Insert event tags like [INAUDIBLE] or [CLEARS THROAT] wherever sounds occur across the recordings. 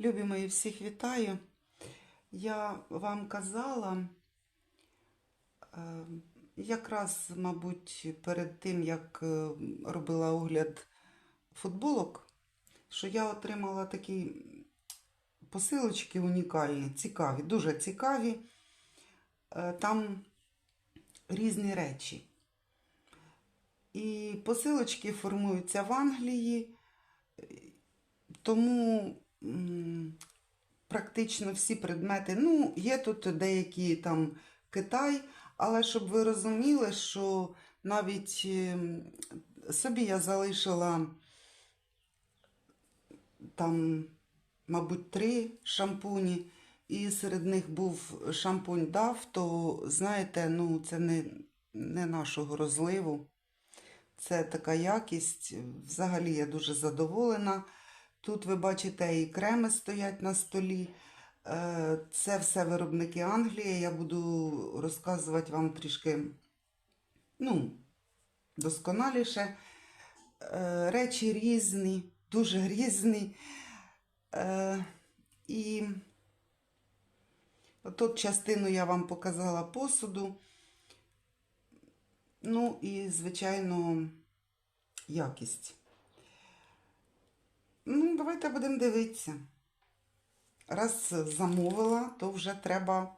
Любі мої, всіх вітаю. Я вам казала, е, якраз, мабуть, перед тим, як е, робила огляд футболок, що я отримала такі посилочки унікальні, цікаві, дуже цікаві. Е, Там різні речі. І посилочки формуються в Англії, тому практично всі предмети, ну, є тут деякі там Китай, але щоб ви розуміли, що навіть ем, собі я залишила там, мабуть, три шампуні, і серед них був шампунь DAF, то, знаєте, ну, це не, не нашого розливу. Це така якість. Взагалі я дуже задоволена. Тут ви бачите і креми стоять на столі. Е, Це все виробники Англії. Я буду розказувати вам трішки ну, досконаліше. Е, Речі різні, дуже різні. Е, І тут частину я вам показала посуду. Ну і, звичайно, якість. Давайте будемо дивитися. Раз замовила, то вже треба.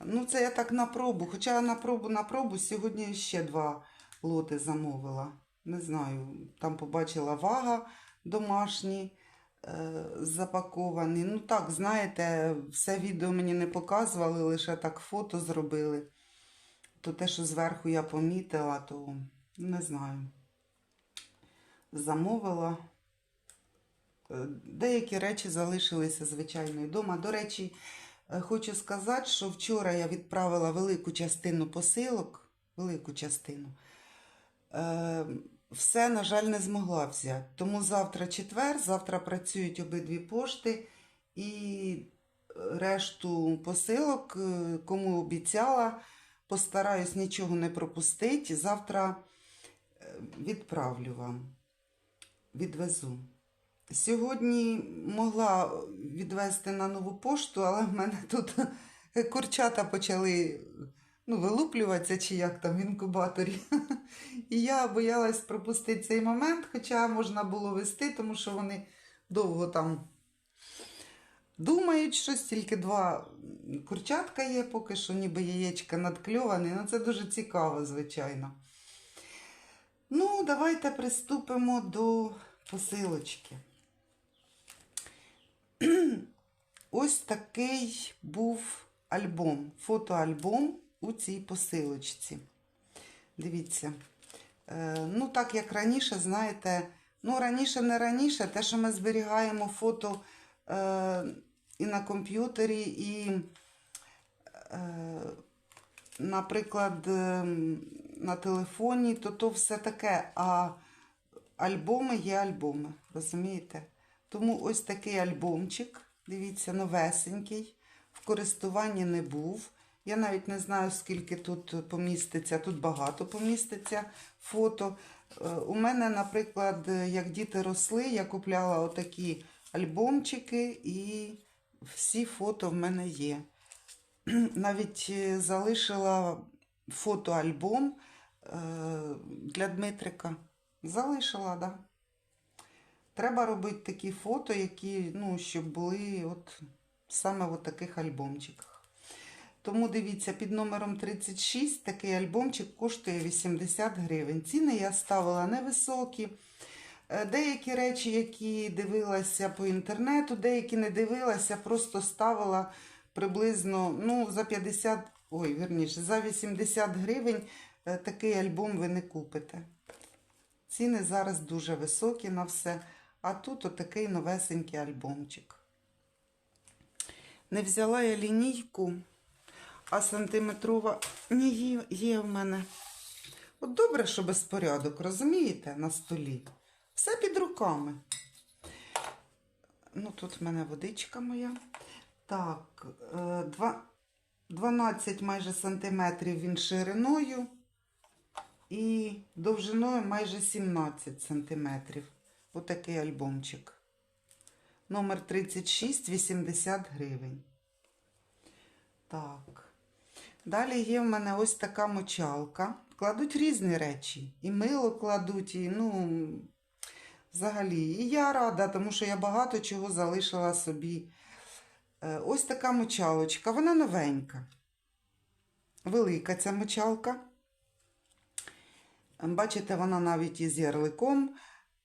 Ну, це я так на пробу. Хоча на пробу на пробу сьогодні ще два лоти замовила. Не знаю, там побачила вага домашні е, запаковані. Ну так, знаєте, все відео мені не показували, лише так фото зробили. То те, що зверху я помітила, то не знаю. Замовила. Е, Деякі речі залишилися, звичайно, вдома. До речі, е, хочу сказати, що вчора я відправила велику частину посилок, велику частину. Е, Все, на жаль, не змогла взяти. Тому завтра четвер, завтра працюють обидві пошти і решту посилок, кому обіцяла, постараюсь нічого не пропустити. Завтра відправлю вам, відвезу. Сьогодні могла відвезти на нову пошту, але в мене тут [LAUGHS] курчата почали ну, вилуплюватися, чи як там в інкубаторі. [LAUGHS] І я боялась пропустити цей момент, хоча можна було вести, тому що вони довго там думають щось, тільки два курчатка є, поки що ніби яєчка надкльовані. Ну, це дуже цікаво, звичайно. Ну, давайте приступимо до посилочки. [CLEARS THROAT] Ось такий був альбом, фотоальбом у цій посилочці. Дивіться. Е, ну, так як раніше, знаєте, ну, раніше не раніше, те, що ми зберігаємо фото е, і на комп'ютері, і, е, наприклад, е, на телефоні, то то все таке. А альбоми є альбоми, розумієте? Тому ось такий альбомчик, дивіться, новесенький, в користуванні не був. Я навіть не знаю, скільки тут поміститься, тут багато поміститься фото. Е, У мене, наприклад, як діти росли, я купляла отакі альбомчики, і всі фото в мене є. [CLEARS THROAT] Навіть е, залишила фотоальбом е, для Дмитрика. Залишила, так. Да. Треба робити такі фото, які, ну, щоб були от саме в таких альбомчиках. Тому дивіться, під номером 36 такий альбомчик коштує 80 гривень. Ціни я ставила невисокі. Е, Деякі речі, які дивилася по інтернету, деякі не дивилася, просто ставила приблизно ну, за 50, ой, верніше, за 80 гривень е, такий альбом ви не купите. Ціни зараз дуже високі на все. А тут отакий новесенький альбомчик. Не взяла я лінійку, а сантиметрова ні, є, в мене. От добре, що безпорядок, розумієте, на столі. Все під руками. Ну, тут в мене водичка моя. Так, е, 12 майже сантиметрів він шириною і довжиною майже 17 сантиметрів. Отакий альбомчик. Номер 36, 80 гривень. Так. Далі є в мене ось така мочалка. Кладуть різні речі. І мило кладуть, і ну, взагалі. І я рада, тому що я багато чого залишила собі. Е, Ось така мочалочка. Вона новенька. Велика ця мочалка. Бачите, вона навіть із ярликом.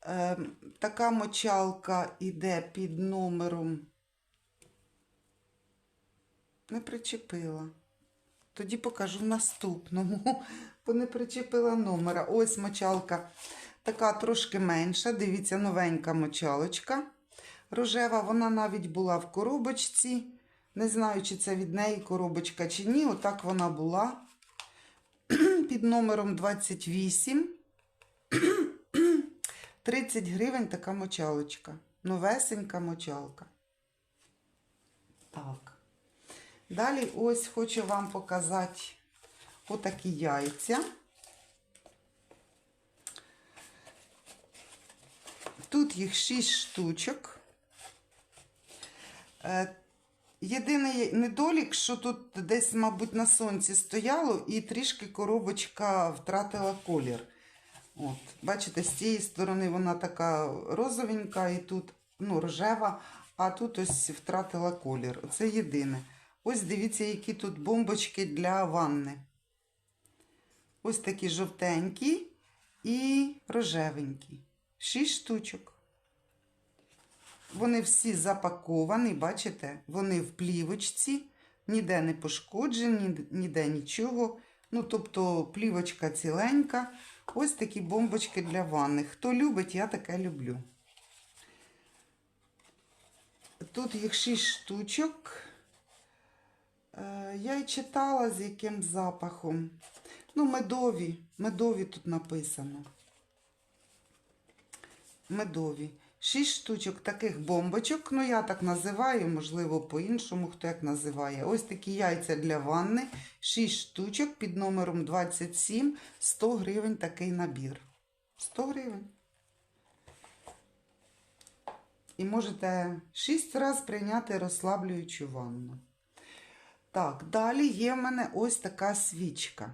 Е, така мочалка йде під номером. Не причепила. Тоді покажу в наступному, [LAUGHS] бо не причепила номера. Ось мочалка така трошки менша. Дивіться, новенька мочалочка. Рожева, вона навіть була в коробочці. Не знаю, чи це від неї коробочка чи ні. Отак вона була. [CLEARS THROAT] Під номером 28. [CLEARS THROAT] 30 гривень така мочалочка. Новесенька мочалка. Так. Далі ось хочу вам показати отакі яйця. Тут їх 6 штучок. Е, Єдиний недолік, що тут десь, мабуть, на сонці стояло, і трішки коробочка втратила колір. От, бачите, з цієї сторони вона така розовенька, і тут ну, рожева, а тут ось втратила колір. Це єдине. Ось дивіться, які тут бомбочки для ванни. Ось такі жовтенькі і рожевенькі. Шість штучок. Вони всі запаковані, бачите? Вони в плівочці, ніде не пошкоджені, ніде нічого. Ну, тобто плівочка ціленька. Ось такі бомбочки для ванни. Хто любить, я таке люблю. Тут їх 6 штучок. Е, Я й читала, з яким запахом. Ну, медові. Медові тут написано. Медові. Шість штучок таких бомбочок. Ну, я так називаю, можливо, по-іншому, хто як називає. Ось такі яйця для ванни. Шість штучок під номером 27. 100 гривень такий набір. 100 гривень. І можете 6 разів прийняти розслаблюючу ванну. Так, далі є в мене ось така свічка.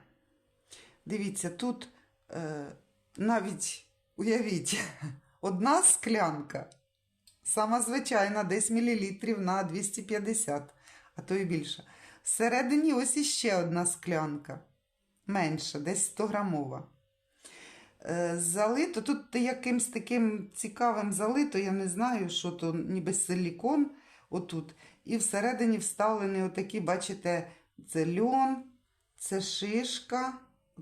Дивіться, тут е, навіть, уявіть, одна склянка, сама звичайна, десь мілілітрів на 250, а то і більше. Всередині ось іще одна склянка, менша, десь 100 грамова. Е, залито, тут якимсь таким цікавим залито, я не знаю, що то, ніби силікон отут. І всередині вставлені отакі, бачите, це льон, це шишка,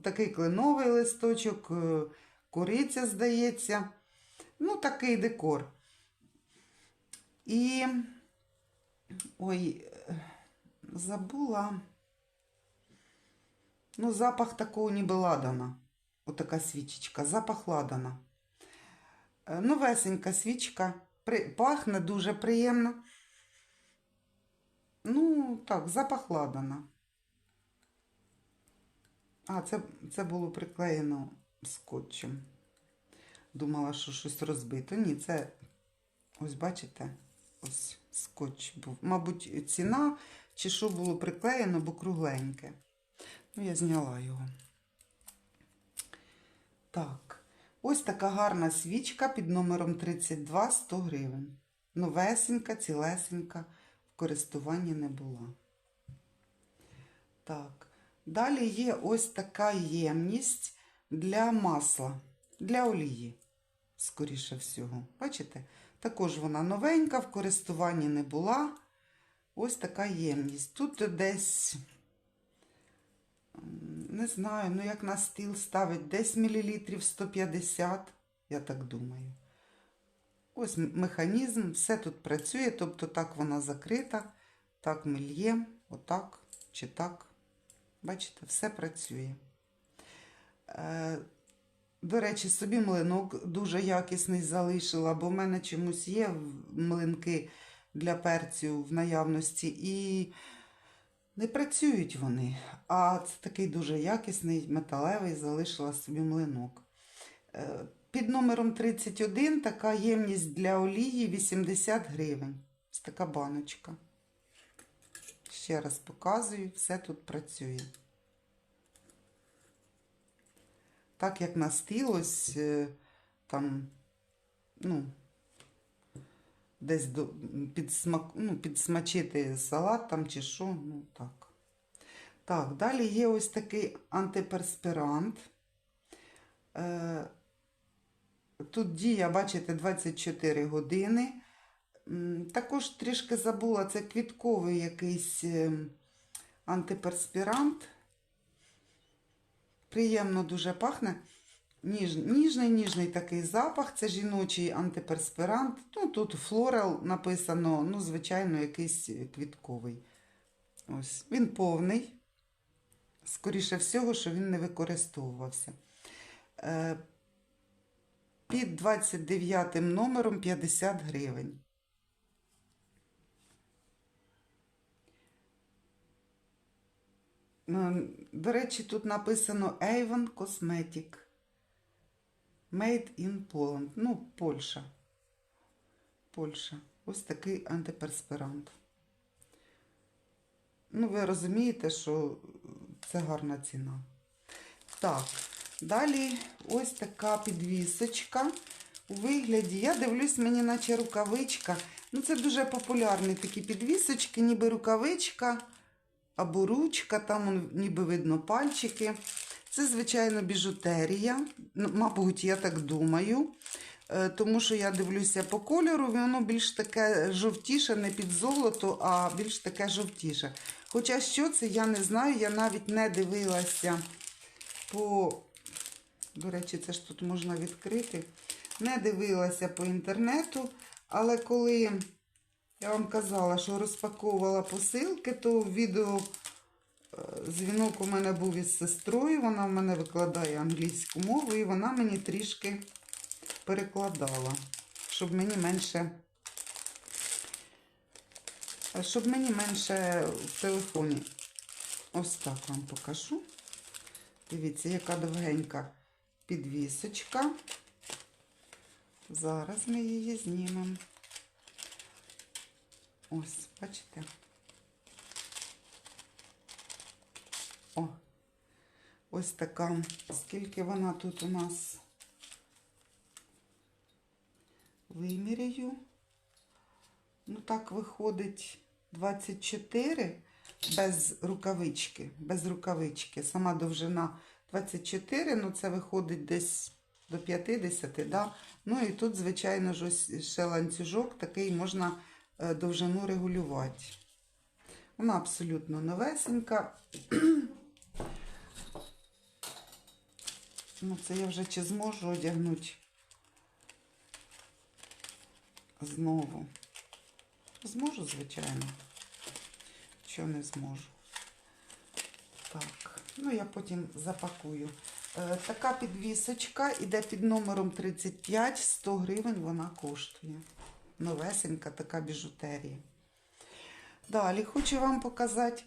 такий кленовий листочок, е, кориця, здається. Ну, такий декор. І. Ой, забула. Ну, запах такого ніби ладана. Отака свічечка, запах ладана. Е, Новесенька свічка. Пахне дуже приємно. Ну, так, запах ладана. А, це, це було приклеєно скотчем. Думала, що щось розбито. Ні, це, ось бачите, ось скотч був. Мабуть, ціна, чи що було приклеєно, бо кругленьке. Ну, я зняла його. Так, ось така гарна свічка під номером 32 100 гривень. Новесенька, цілесенька, в користуванні не була. Так, далі є ось така ємність для масла, для олії, скоріше всього. Бачите? Також вона новенька, в користуванні не була. Ось така ємність. Тут десь не знаю, ну як на стіл ставить, десь мілілітрів 150, я так думаю. Ось механізм, все тут працює, тобто так вона закрита, так ми л'ємо, отак чи так. Бачите, все працює. До речі, собі млинок дуже якісний залишила, бо в мене чомусь є млинки для перцю в наявності. І не працюють вони. А це такий дуже якісний, металевий, залишила собі млинок. Е, під номером 31 така ємність для олії 80 гривень. Ось така баночка. Ще раз показую, все тут працює. Так як на стіл, ось е, там, ну, десь до, підсмак, ну, підсмачити салат там чи що, ну так. Так, далі є ось такий антиперспірант. Е, Тут дія, бачите, 24 години. Також трішки забула, це квітковий якийсь е, антиперспірант. Приємно дуже пахне. Ніж, ніжний, ніжний такий запах. Це жіночий антиперспірант. Ну, тут флорал написано, ну, звичайно, якийсь квітковий. Ось. Він повний. Скоріше всього, що він не використовувався. Е, під 29 номером 50 гривень. До речі, тут написано Avon Cosmetic. Made in Poland. Ну, Польща. Польща. Ось такий антиперспірант. Ну, ви розумієте, що це гарна ціна. Так, далі ось така підвісочка. У вигляді, я дивлюсь, мені наче рукавичка. Ну, це дуже популярні такі підвісочки, ніби рукавичка або ручка, там ніби видно пальчики. Це, звичайно, біжутерія. Ну, Мабуть, я так думаю. Е, Тому що я дивлюся по кольору, воно більш таке жовтіше, не під золото, а більш таке жовтіше. Хоча що це, я не знаю, я навіть не дивилася по. До речі, це ж тут можна відкрити. Не дивилася по інтернету, але коли я вам казала, що розпаковувала посилки, то відео е, дзвінок у мене був із сестрою, вона в мене викладає англійську мову, і вона мені трішки перекладала, щоб мені менше. Щоб мені менше в телефоні. Ось так вам покажу. Дивіться, яка довгенька підвісочка. Зараз ми її знімемо. Ось, бачите? О, ось така. Скільки вона тут у нас виміряю. Ну, так виходить 24 без рукавички. Без рукавички. Сама довжина 24, ну це виходить десь до 50, да? Ну і тут, звичайно ж, ось ще ланцюжок такий можна довжину регулювати. Вона абсолютно новесенька. [CLEARS THROAT] ну, це я вже чи зможу одягнути знову. Зможу, звичайно. Що не зможу. Так, ну я потім запакую. Е, така підвісочка іде під номером 35, 100 гривень вона коштує. Новесенька така біжутерія. Далі хочу вам показати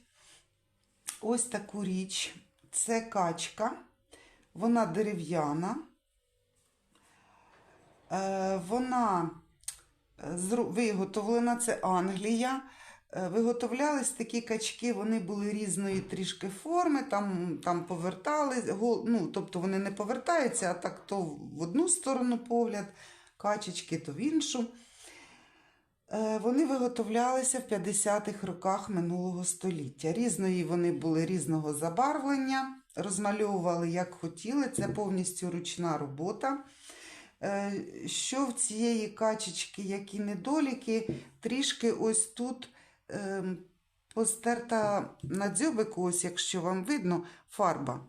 ось таку річ. Це качка. Вона дерев'яна. Е, вона виготовлена, це Англія. Е, Виготовлялись такі качки, вони були різної трішки форми, там, там повертали, гол- ну, тобто вони не повертаються, а так то в одну сторону погляд, качечки, то в іншу. Е, Вони виготовлялися в 50-х роках минулого століття. Різної вони були різного забарвлення, розмальовували як хотіли, це повністю ручна робота. Е, Що в цієї качечки, які недоліки, трішки ось тут ем, постерта на дзьобику, ось якщо вам видно, фарба.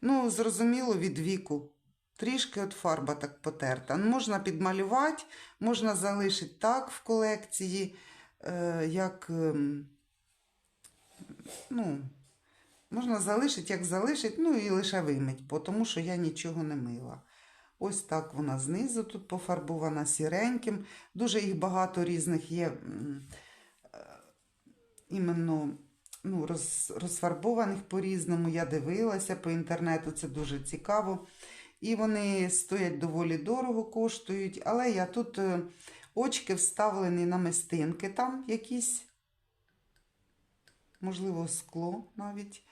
Ну, зрозуміло, від віку. Трішки от фарба так потерта. Ну, Можна підмалювати, можна залишити так в колекції, е, як. ем, Ну, можна залишити, як залишити, ну і лише вимить, тому що я нічого не мила. Ось так вона знизу тут пофарбована сіреньким. Дуже їх багато різних є е, іменно ну, роз, розфарбованих по-різному. Я дивилася по інтернету, це дуже цікаво. І вони стоять доволі дорого, коштують. Але я тут е, очки вставлені на мистинки там якісь, можливо, скло навіть.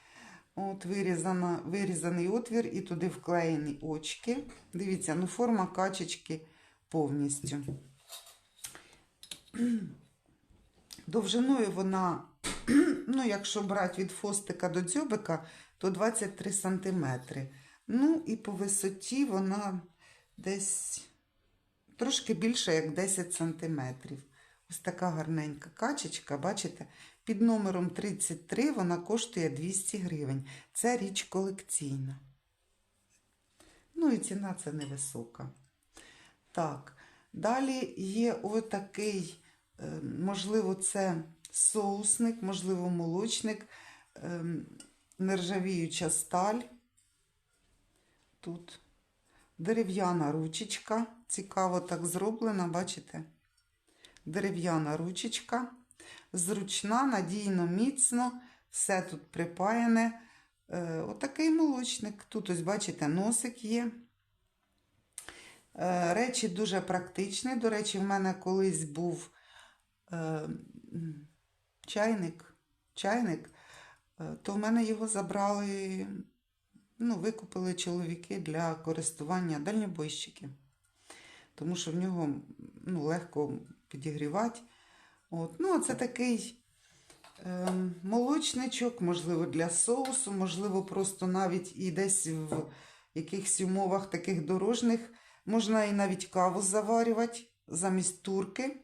От вирізана, вирізаний отвір і туди вклеєні очки. Дивіться, ну форма качечки повністю. Довжиною вона, [CLEARS THROAT] ну, якщо брати від фостика до дзьобика, то 23 см. Ну, і по висоті вона десь трошки більше, як 10 см. Ось така гарненька качечка, бачите? Під номером 33 вона коштує 200 гривень. Це річ колекційна. Ну і ціна це невисока. Так, далі є отакий, е, можливо, це соусник, можливо, молочник, е, нержавіюча сталь. Тут дерев'яна ручечка. Цікаво так зроблена, бачите? Дерев'яна ручечка. Зручна, надійно, міцно, все тут припаяне. Е, отакий молочник. Тут, ось, бачите, носик є. Е, речі дуже практичні. До речі, в мене колись був е, чайник, чайник, то в мене його забрали, ну, викупили чоловіки для користування дальнобойщики. Тому що в нього ну, легко підігрівати. От. Ну, це такий е, молочничок, можливо, для соусу, можливо, просто навіть і десь в якихось умовах таких дорожних можна і навіть каву заварювати замість турки.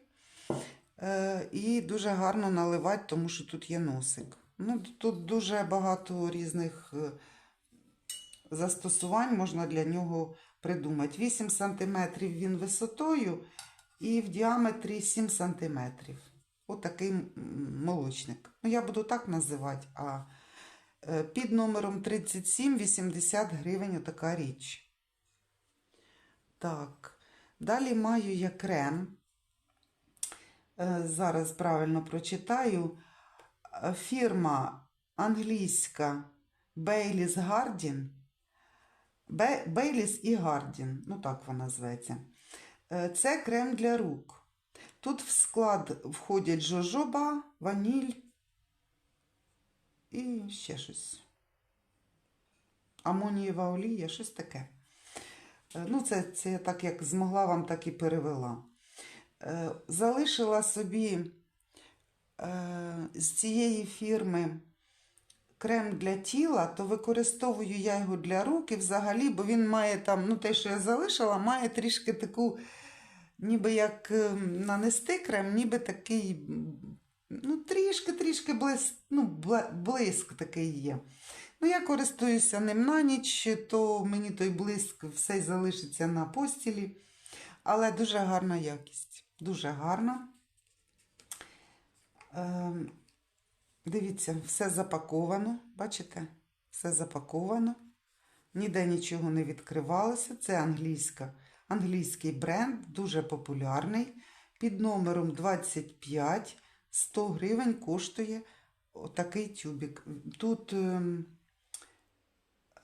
Е, і дуже гарно наливати, тому що тут є носик. Ну, тут дуже багато різних е, застосувань можна для нього придумати. 8 см він висотою і в діаметрі 7 см. Отакий молочник. Ну, я буду так називати, а е, під номером 37 80 гривень отака річ. Так, далі маю я крем. Е, Зараз правильно прочитаю. Е, Фірма англійська Бейліс Гардін. Бейліс і Гардін, ну так вона зветься. Е, Це крем для рук. Тут в склад входять жожоба, ваніль і ще щось. Амонієва олія, щось таке. Е, Ну, це, це я так як змогла вам, так і перевела. Е, Залишила собі з цієї фірми крем для тіла, то використовую я його для рук і взагалі, бо він має там, ну те, що я залишила, має трішки таку, ніби як е, нанести крем, ніби такий, ну, трішки-трішки блиск, ну, блиск такий є. Ну, я користуюся ним на ніч, то мені той блиск все й залишиться на постілі. Але дуже гарна якість. Дуже гарна. Дивіться, все запаковано. Бачите? Все запаковано. Ніде нічого не відкривалося. Це англійська, англійський бренд, дуже популярний. Під номером 25 100 гривень коштує отакий тюбик. Тут ем,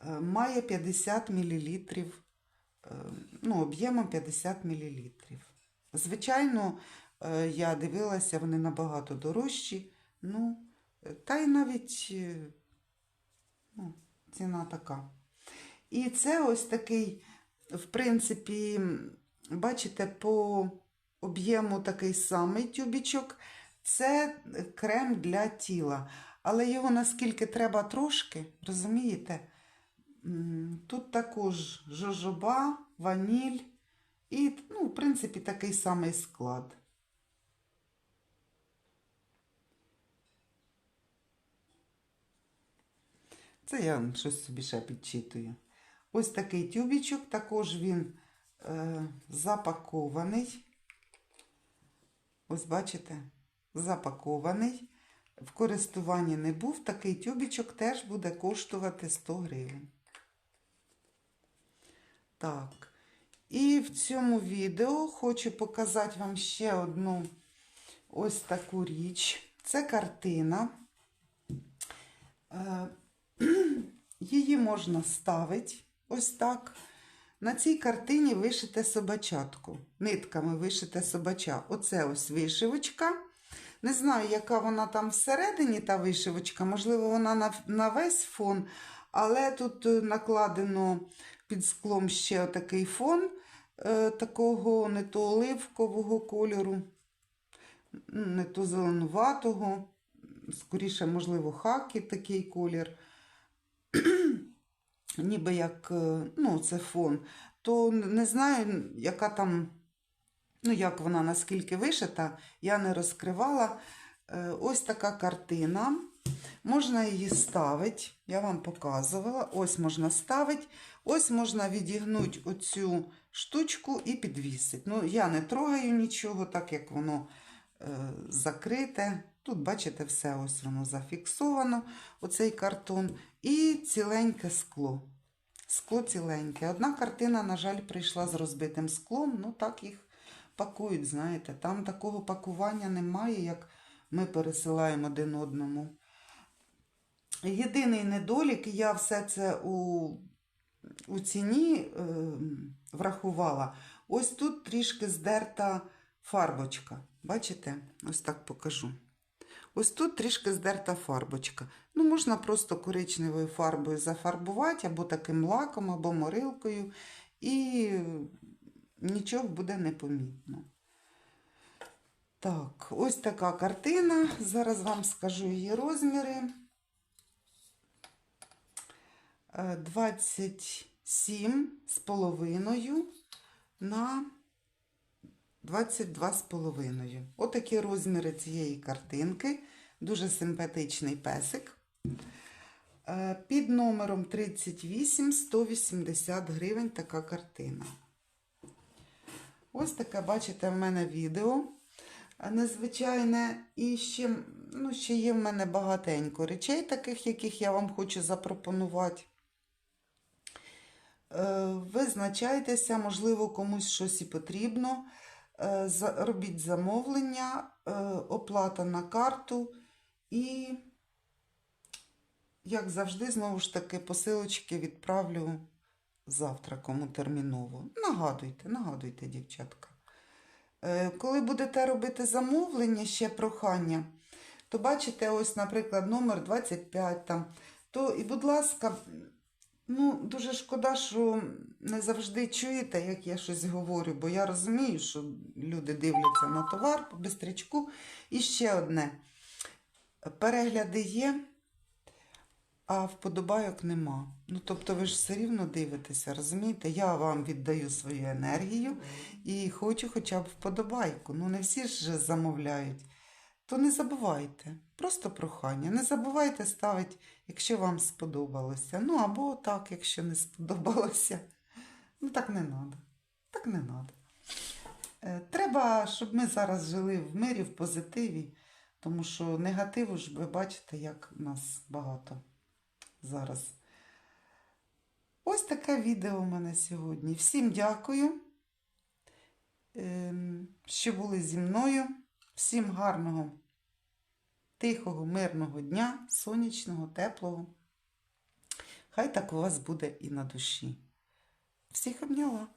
е, має 50 мл, ну, об'ємом 50 мл. Звичайно, е, я дивилася, вони набагато дорожчі. Ну, е, та й навіть е, ну, ціна така. І це ось такий, в принципі, бачите, по об'єму такий самий тюбічок. Це крем для тіла. Але його наскільки треба трошки, розумієте? Тут також жожоба, ваніль і, ну, в принципі, такий самий склад. Це я щось собі ще підчитую. Ось такий тюбічок, також він е, запакований. Ось бачите, запакований. В користуванні не був. Такий тюбічок теж буде коштувати 100 гривень. Так. І в цьому відео хочу показати вам ще одну ось таку річ. Це картина. Її можна ставити ось так На цій картині вишите собачатку. Нитками вишите собача. Оце ось вишивочка. Не знаю, яка вона там всередині, та вишивочка. Можливо, вона на, на весь фон, але тут е, накладено під склом ще такий фон е, такого не то оливкового кольору, не то зеленуватого, скоріше, можливо, хакі такий колір. [CLEARS THROAT] Ніби як е, ну, це фон, то не знаю, яка там, ну, як вона наскільки вишита, я не розкривала. Е, Ось така картина. Можна її ставити, я вам показувала. Ось можна ставити, ось можна відігнути оцю штучку і підвісити. Ну, я не трогаю нічого, так як воно е, закрите. Тут, бачите, все ось воно зафіксовано, оцей картон, і ціленьке скло. Скло ціленьке. Одна картина, на жаль, прийшла з розбитим склом, ну так їх пакують, знаєте. Там такого пакування немає, як ми пересилаємо один одному. Єдиний недолік, я все це у, у ціні е, врахувала. Ось тут трішки здерта фарбочка. Бачите? Ось так покажу. Ось тут трішки здерта фарбочка. Ну, можна просто коричневою фарбою зафарбувати, або таким лаком, або морилкою, і нічого буде непомітно. Так, ось така картина. Зараз вам скажу її розміри. Е, 27 з половиною на 22 з половиною. Отакі розміри цієї картинки. Дуже симпатичний песик. Е, Під номером 38 180 гривень така картина. Ось таке, бачите, в мене відео незвичайне. І ще, ну, ще є в мене багатенько речей, таких, яких я вам хочу запропонувати. Е, Визначайтеся, можливо, комусь щось і потрібно. Е, Робіть замовлення, е, оплата на карту і, як завжди, знову ж таки, посилочки відправлю завтра кому терміново. Нагадуйте, нагадуйте, дівчатка. Е, Коли будете робити замовлення, ще прохання, то бачите, ось, наприклад, номер 25 там, то і, будь ласка, ну, дуже шкода, що не завжди чуєте, як я щось говорю, бо я розумію, що люди дивляться на товар по бистрячку. І ще одне. Перегляди є, а вподобайок нема. Ну, тобто ви ж все рівно дивитеся, розумієте? Я вам віддаю свою енергію і хочу хоча б вподобайку. Ну, не всі ж замовляють. То не забувайте. Просто прохання. Не забувайте ставити, якщо вам сподобалося. Ну, або так, якщо не сподобалося. Ну, так не треба. Так не треба. Треба, щоб ми зараз жили в мирі, в позитиві, тому що негативу ж ви бачите, як нас багато зараз. Ось таке відео у мене сьогодні. Всім дякую, ем, що були зі мною. Всім гарного, тихого, мирного дня, сонячного, теплого. Хай так у вас буде і на душі. Всіх обняла.